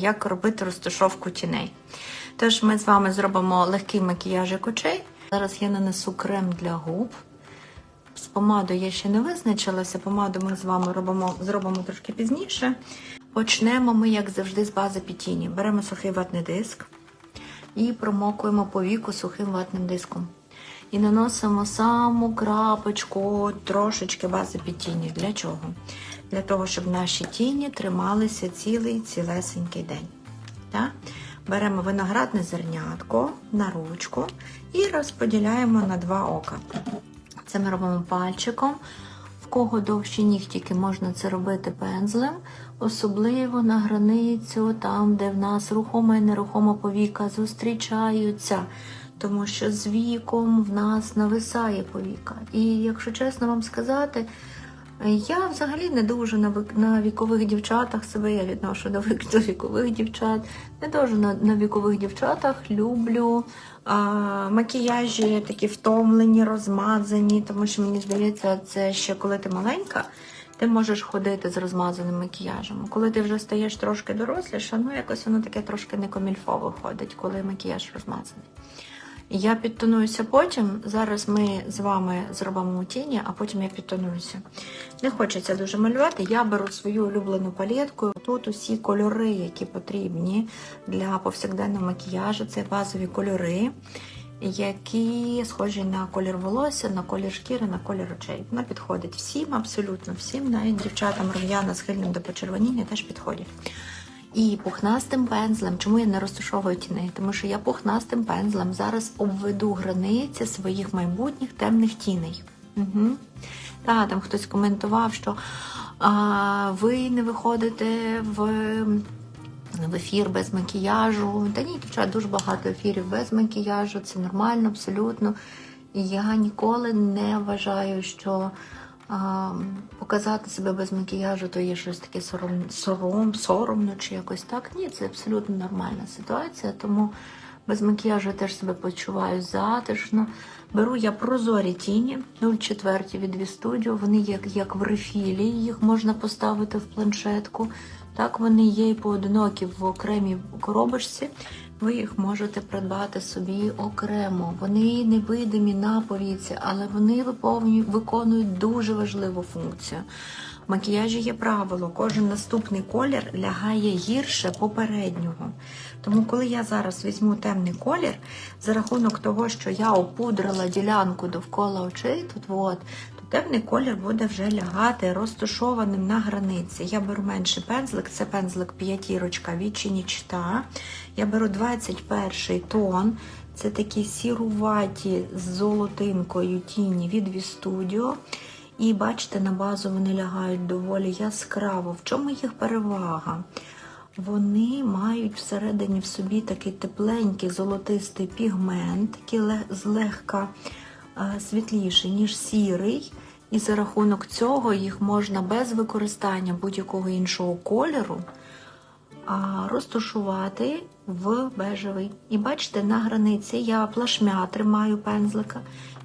як робити розташовку тіней. Тож ми з вами зробимо легкий макіяжик очей. Зараз я нанесу крем для губ. З помадою я ще не визначилася. Помаду ми з вами робимо, зробимо трошки пізніше. Почнемо ми, як завжди, з бази під тіні. Беремо сухий ватний диск і промокуємо по віку сухим ватним диском. І наносимо саму крапочку трошечки бази під тіні. Для чого? Для того, щоб наші тіні трималися цілий цілесенький день. Так? Беремо виноградне зернятко на ручку і розподіляємо на два ока. Це ми робимо пальчиком. В кого довші нігтіки можна це робити пензлем, особливо на границю, там, де в нас рухома і нерухома повіка зустрічаються, тому що з віком в нас нависає повіка. І якщо чесно вам сказати, я взагалі не дуже на на вікових дівчатах себе я відношу до вік- до вікових дівчат. Не дуже на, на вікових дівчатах люблю а, макіяжі такі втомлені, розмазані, тому що мені здається, це ще коли ти маленька, ти можеш ходити з розмазаним макіяжем. Коли ти вже стаєш трошки доросліша, ну якось воно таке трошки не комільфо виходить, коли макіяж розмазаний. Я підтонуюся потім. Зараз ми з вами зробимо тіні, а потім я підтонуюся. Не хочеться дуже малювати. Я беру свою улюблену палетку. Тут усі кольори, які потрібні для повсякденного макіяжу. Це базові кольори, які схожі на колір волосся, на колір шкіри, на колір очей. Вона підходить всім, абсолютно всім, навіть дівчатам рум'яна схильним до почервоніння теж підходять. І пухнастим пензлем, чому я не розташовую тіней? Тому що я пухнастим пензлем зараз обведу границі своїх майбутніх темних тіней. Угу. Та, там хтось коментував, що а, ви не виходите в, в ефір без макіяжу. Та ні, дівчат, дуже багато ефірів без макіяжу, це нормально, абсолютно. Я ніколи не вважаю, що а, показати себе без макіяжу то є щось таке сором, сором, соромно чи якось так. Ні, це абсолютно нормальна ситуація, тому без макіяжу я теж себе почуваю затишно. Беру я прозорі тіні 0,4 від Studio, вони як, як в рефілі, їх можна поставити в планшетку. Так, вони є і поодинокі в окремій коробочці. Ви їх можете придбати собі окремо. Вони невидимі на повіці, але вони виповнюють, виконують дуже важливу функцію. В макіяжі є правило, кожен наступний колір лягає гірше попереднього. Тому, коли я зараз візьму темний колір, за рахунок того, що я опудрила ділянку довкола очей, тут от, темний колір буде вже лягати розташованим на границі. Я беру менший пензлик, це пензлик п'ятірочка від Чинічта. Я беру 21 тон. Це такі сіруваті з золотинкою тіні від V-Studio. І бачите, на базу вони лягають доволі яскраво. В чому їх перевага? Вони мають всередині в собі такий тепленький золотистий пігмент, ле- злегка е, світліший, ніж сірий. І за рахунок цього їх можна без використання будь-якого іншого кольору розташувати в бежевий. І бачите, на границі я плашмя тримаю пензлика,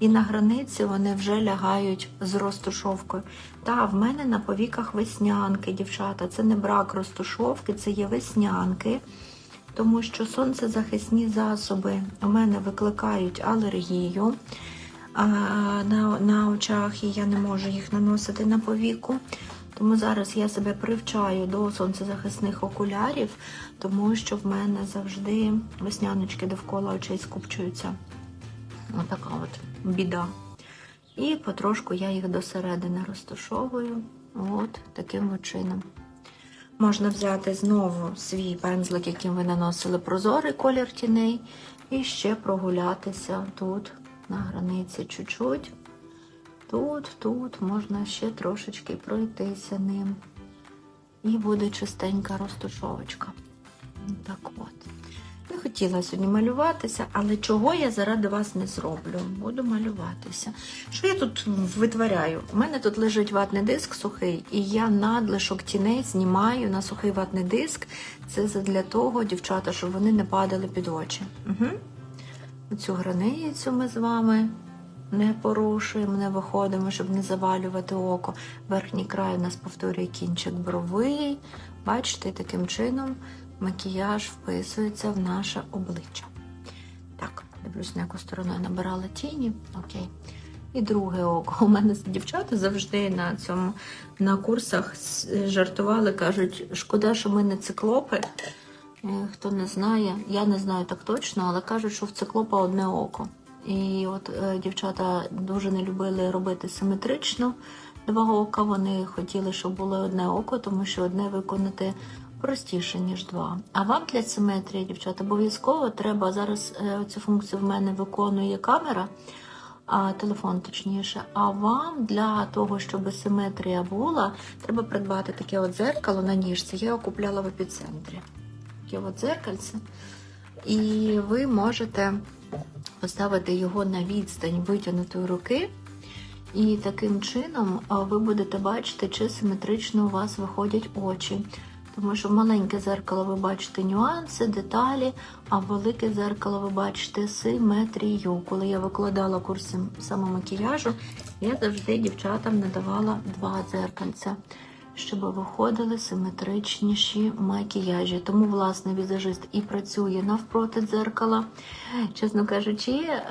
і на границі вони вже лягають з розташовкою. Та в мене на повіках веснянки, дівчата. Це не брак розташовки, це є веснянки. Тому що сонцезахисні засоби у мене викликають алергію на, на очах, і я не можу їх наносити на повіку. Тому зараз я себе привчаю до сонцезахисних окулярів, тому що в мене завжди весняночки довкола очей скупчуються. Отака от біда. І потрошку я їх до середини розташовую. От таким чином. Можна взяти знову свій пензлик, яким ви наносили прозорий колір тіней, і ще прогулятися тут, на границі, чуть-чуть. Тут, тут можна ще трошечки пройтися ним. І буде чистенька розташовочка. Так от. Не хотіла сьогодні малюватися, але чого я заради вас не зроблю? Буду малюватися. Що я тут витворяю? У мене тут лежить ватний диск сухий, і я надлишок тіней знімаю на сухий ватний диск. Це для того, дівчата, щоб вони не падали під очі. Угу. Оцю границю ми з вами не порушуємо, не виходимо, щоб не завалювати око. Верхній край у нас повторює кінчик бровий. Бачите, таким чином макіяж вписується в наше обличчя. Так, дивлюсь, на яку сторону я набирала тіні. Окей. І друге око. У мене дівчата завжди на цьому на курсах жартували, кажуть, шкода, що ми не циклопи. Е, Хто не знає, я не знаю так точно, але кажуть, що в циклопа одне око. І от е, дівчата дуже не любили робити симетрично два ока. Вони хотіли, щоб було одне око, тому що одне виконати простіше, ніж два. А вам для симетрії, дівчата, обов'язково треба зараз е, цю функцію в мене виконує камера, а телефон точніше. А вам для того, щоб симетрія була, треба придбати таке от зеркало на ніжці. Я його купляла в епіцентрі. Таке от зеркальце. І ви можете поставити його на відстань витягнутої руки. І таким чином ви будете бачити, чи симетрично у вас виходять очі. Тому що маленьке зеркало ви бачите нюанси, деталі, а в велике зеркало ви бачите симетрію. Коли я викладала курси самомакіяжу, я завжди дівчатам надавала два зеркальця, щоб виходили симетричніші макіяжі. Тому, власне, візажист і працює навпроти дзеркала. Чесно кажучи, е,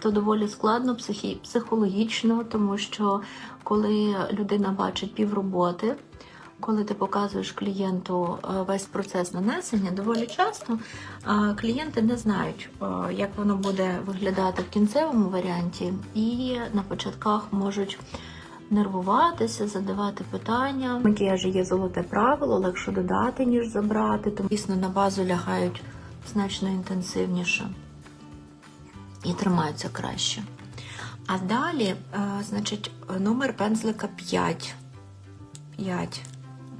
то доволі складно психологічно, тому що коли людина бачить півроботи, коли ти показуєш клієнту е, весь процес нанесення, доволі часто е, клієнти не знають, як воно буде виглядати в кінцевому варіанті, і на початках можуть нервуватися, задавати питання. В макіяжі є золоте правило, легше додати, ніж забрати, тому дійсно на базу лягають значно інтенсивніше і тримаються краще. А далі, е, значить, номер пензлика 5. 5.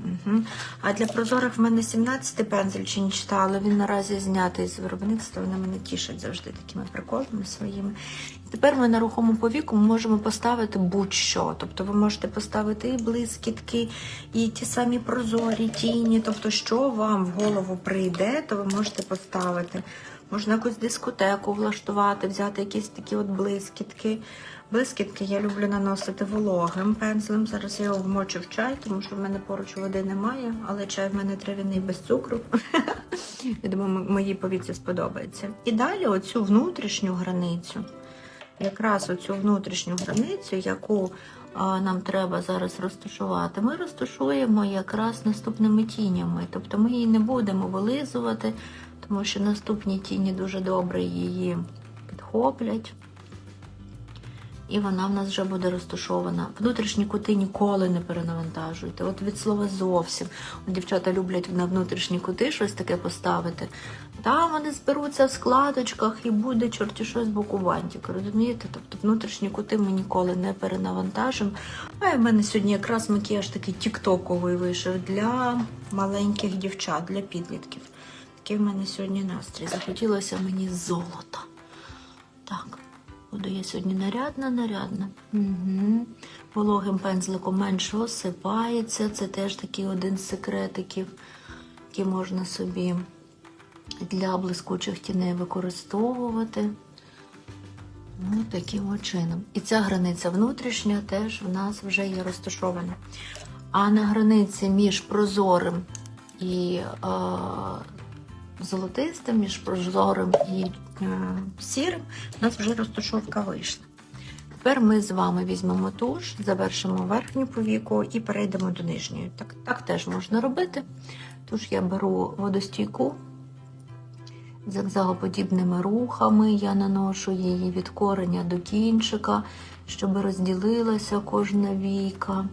Угу. А для прозорих в мене 17 пензель чи не читала, він наразі знятий з виробництва. Вони мене тішать завжди такими приколами своїми. Тепер ми на рухому повіку можемо поставити будь-що. Тобто ви можете поставити і блискітки, і ті самі прозорі тіні. Тобто, що вам в голову прийде, то ви можете поставити. Можна якусь дискотеку влаштувати, взяти якісь такі от блискітки. Блискітки я люблю наносити вологим пензлем. Зараз я його вмочу в чай, тому що в мене поруч води немає, але чай в мене трав'яний без цукру. Я думаю, моїй повіці сподобається. І далі оцю внутрішню границю, якраз оцю внутрішню границю, яку нам треба зараз розташувати, ми розташуємо якраз наступними тінями. Тобто ми її не будемо вилизувати, тому що наступні тіні дуже добре її підхоплять. І вона в нас вже буде розташована. Внутрішні кути ніколи не перенавантажуйте. От від слова зовсім. От дівчата люблять на внутрішні кути щось таке поставити. Там вони зберуться в складочках і буде чорті щось з боку бантик. Розумієте? Тобто внутрішні кути ми ніколи не перенавантажимо. А в мене сьогодні якраз макіяж такий тіктоковий вийшов для маленьких дівчат, для підлітків. Такий в мене сьогодні настрій. Захотілося мені золота. Так. Буду я сьогодні нарядна, нарядна. Угу. Вологим пензликом менше осипається. Це теж такий один з секретиків, який можна собі для блискучих тіней використовувати. Ну, таким чином. І ця границя внутрішня теж в нас вже є розташована. А на границі між прозорим і е, золотистим, між прозорим і сірим, у нас вже розташовка вийшла. Тепер ми з вами візьмемо туш, завершимо верхню повіку і перейдемо до нижньої. Так, так теж можна робити. Тож я беру водостійку, зигзагоподібними рухами я наношу її від кореня до кінчика, щоб розділилася кожна війка.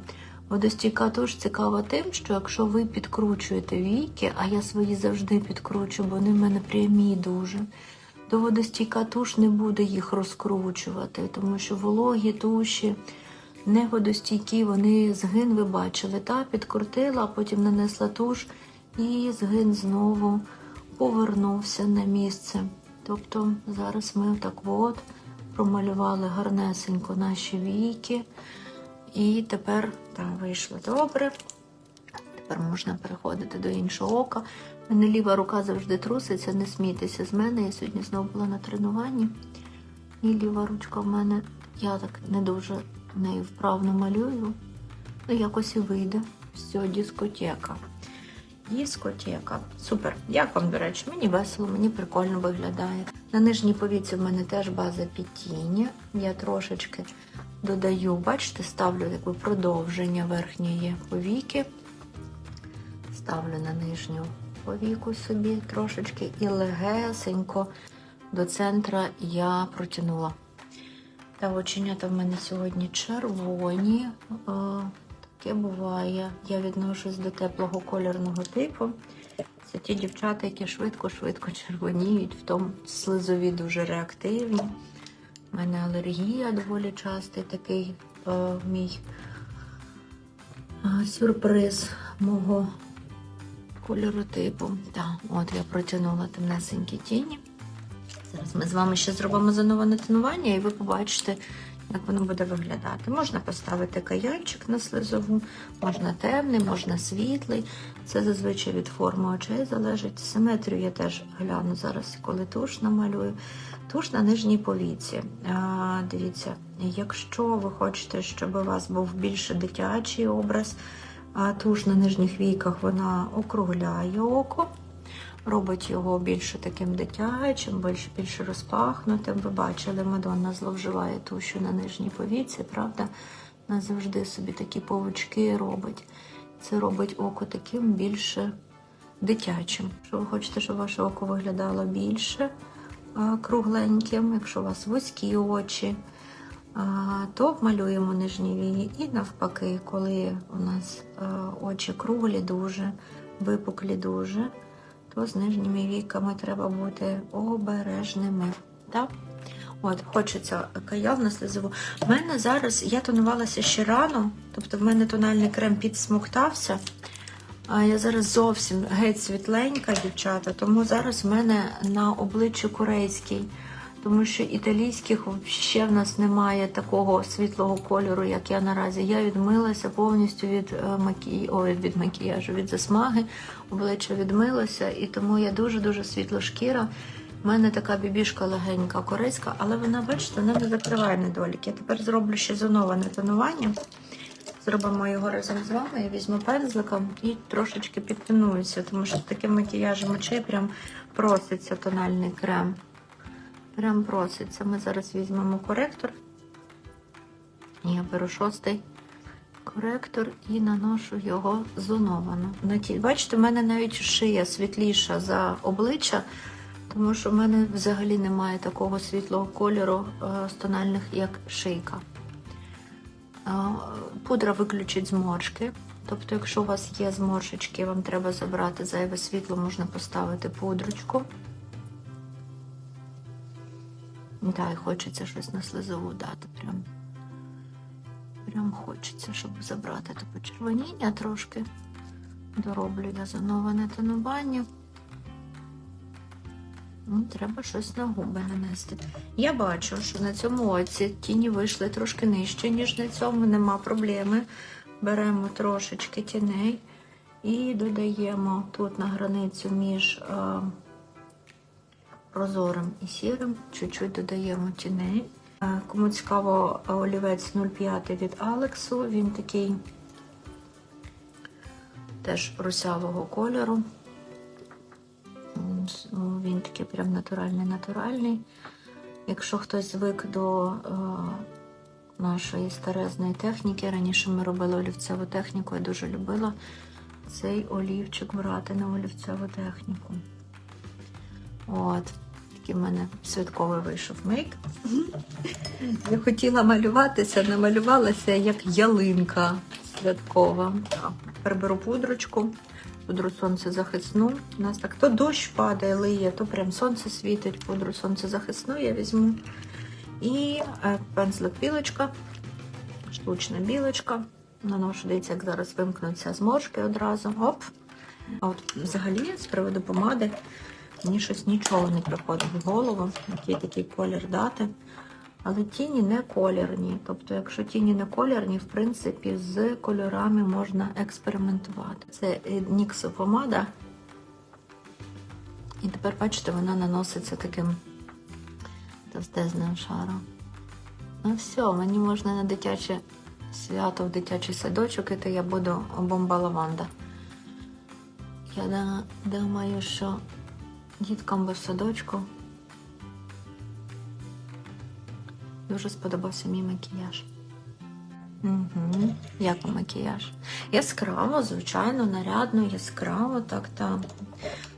Водостійка туш цікава тим, що якщо ви підкручуєте війки, а я свої завжди підкручую, бо вони в мене прямі дуже, то водостійка туш не буде їх розкручувати, тому що вологі туші не водостійкі, вони згин ви бачили, та підкрутила, а потім нанесла туш і згин знову повернувся на місце. Тобто зараз ми так от промалювали гарнесенько наші війки. І тепер там вийшло добре. Тепер можна переходити до іншого ока. У мене ліва рука завжди труситься, не смійтеся з мене. Я сьогодні знову була на тренуванні. І ліва ручка в мене, я так не дуже нею вправно малюю. Ну, якось і вийде. Все, дискотека. Дискотека. Супер. Як вам, до речі, мені весело, мені прикольно виглядає. На нижній повіці в мене теж база під тіні. Я трошечки додаю, бачите, ставлю таке продовження верхньої повіки. Ставлю на нижню повіку собі трошечки і легесенько до центра я протягнула. Та оченята в мене сьогодні червоні. Е, Таке буває. Я відношусь до теплого кольорного типу. Це ті дівчата, які швидко-швидко червоніють, в тому слизові дуже реактивні. У мене алергія доволі частий такий е, мій е, сюрприз мого кольору типу. Так, от я протягнула темнесенькі тіні. Зараз ми з вами ще зробимо заново тонування, і ви побачите, як воно буде виглядати. Можна поставити каянчик на слизову, можна темний, можна світлий. Це зазвичай від форми очей залежить. Симетрію я теж гляну зараз, коли туш намалюю. Туш на нижній повіці. А, дивіться, якщо ви хочете, щоб у вас був більше дитячий образ, а туш на нижніх війках вона округляє око робить його більше таким дитячим, більше більше розпахнутим. Ви бачили, Мадонна зловживає тушу на нижній повіці, правда? Вона завжди собі такі павучки робить. Це робить око таким більше дитячим. Якщо ви хочете, щоб ваше око виглядало більше кругленьким, якщо у вас вузькі очі, то малюємо нижні вії. І навпаки, коли у нас очі круглі дуже, випуклі дуже, то з нижніми віками треба бути обережними. Так? От, хочеться каяв на слізову. У мене зараз я тонувалася ще рано, тобто в мене тональний крем підсмоктався. А я зараз зовсім геть світленька, дівчата, тому зараз в мене на обличчі корейський, тому що італійських ще в нас немає такого світлого кольору, як я наразі. Я відмилася повністю від е, макі... Ой, від макіяжу, від засмаги, обличчя відмилося, і тому я дуже-дуже світло шкіра. У мене така бібішка легенька корейська, але вона, бачите, вона не закриває недоліки. Я тепер зроблю ще зоноване тонування. Зробимо його разом з вами. Я візьму пензликом і трошечки підтонуюся, тому що з таким макіяжем очей прям проситься тональний крем. Прям проситься. Ми зараз візьмемо коректор. Я беру шостий коректор і наношу його зоновано. Бачите, в мене навіть шия світліша за обличчя, тому що в мене взагалі немає такого світлого кольору е, з тональних, як шийка. Е, Пудра виключить зморшки. Тобто, якщо у вас є зморшечки, вам треба забрати зайве світло, можна поставити пудрочку. Так, і хочеться щось на слизову дати. Прям, прям хочеться, щоб забрати те почервоніння трошки. Дороблю я зановане тонування. Ну, треба щось на губи нанести. Я бачу, що на цьому оці тіні вийшли трошки нижче, ніж на цьому, нема проблеми. Беремо трошечки тіней і додаємо тут на границю між е, прозорим і сірим, чуть-чуть додаємо тіней. Е, Кому цікаво, олівець 05 від Алексу, він такий теж русявого кольору. Ну, Він такий прям натуральний натуральний. Якщо хтось звик до е, нашої старезної техніки, раніше ми робили олівцеву техніку, я дуже любила цей олівчик брати на олівцеву техніку. От, такий в мене святковий вийшов мейк. Я хотіла малюватися, намалювалася як ялинка святкова. Так, Тепер пудрочку, пудру сонцезахисну. У нас так то дощ падає, лиє, то прям сонце світить, пудру сонцезахисну я візьму. І е, пензлик білочка, штучна білочка. Наношу, дивіться, як зараз вимкнуться зморшки одразу. Оп. А от взагалі, з приводу помади, мені щось нічого не приходить в голову, який такий колір дати. Але тіні не колірні. Тобто, якщо тіні не колірні, в принципі, з кольорами можна експериментувати. Це е, помада. І тепер, бачите, вона наноситься таким товстезним шаром. Ну все, мені можна на дитяче свято в дитячий садочок, і то я буду бомба лаванда. Я думаю, що діткам без садочку дуже сподобався мій макіяж. Угу. Як вам макіяж? Яскраво, звичайно, нарядно, яскраво, так та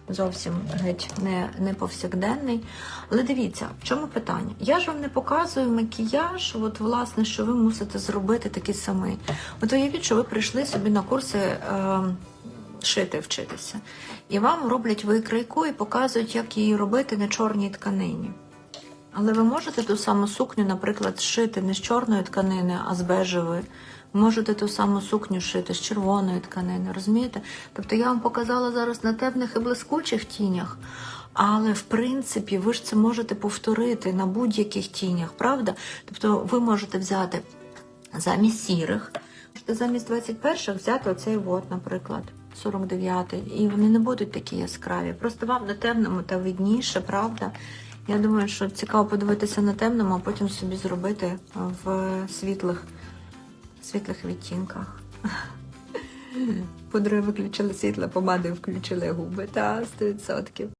зовсім геть не, не повсякденний. Але дивіться, в чому питання? Я ж вам не показую макіяж, от власне, що ви мусите зробити такий самий. От уявіть, що ви прийшли собі на курси е, шити вчитися, і вам роблять викрийку і показують, як її робити на чорній тканині. Але ви можете ту саму сукню, наприклад, шити не з чорної тканини, а з бежевої. Можете ту саму сукню шити з червоної тканини, розумієте? Тобто я вам показала зараз на темних і блискучих тінях, але в принципі ви ж це можете повторити на будь-яких тінях, правда? Тобто ви можете взяти замість сірих, замість 21-х взяти оцей от, наприклад, 49-й, і вони не будуть такі яскраві. Просто вам на темному та видніше, правда? Я думаю, що цікаво подивитися на темному, а потім собі зробити в світлих, світлих відтінках. Пудрою виключили світло, помадою включили губи. Та 100%.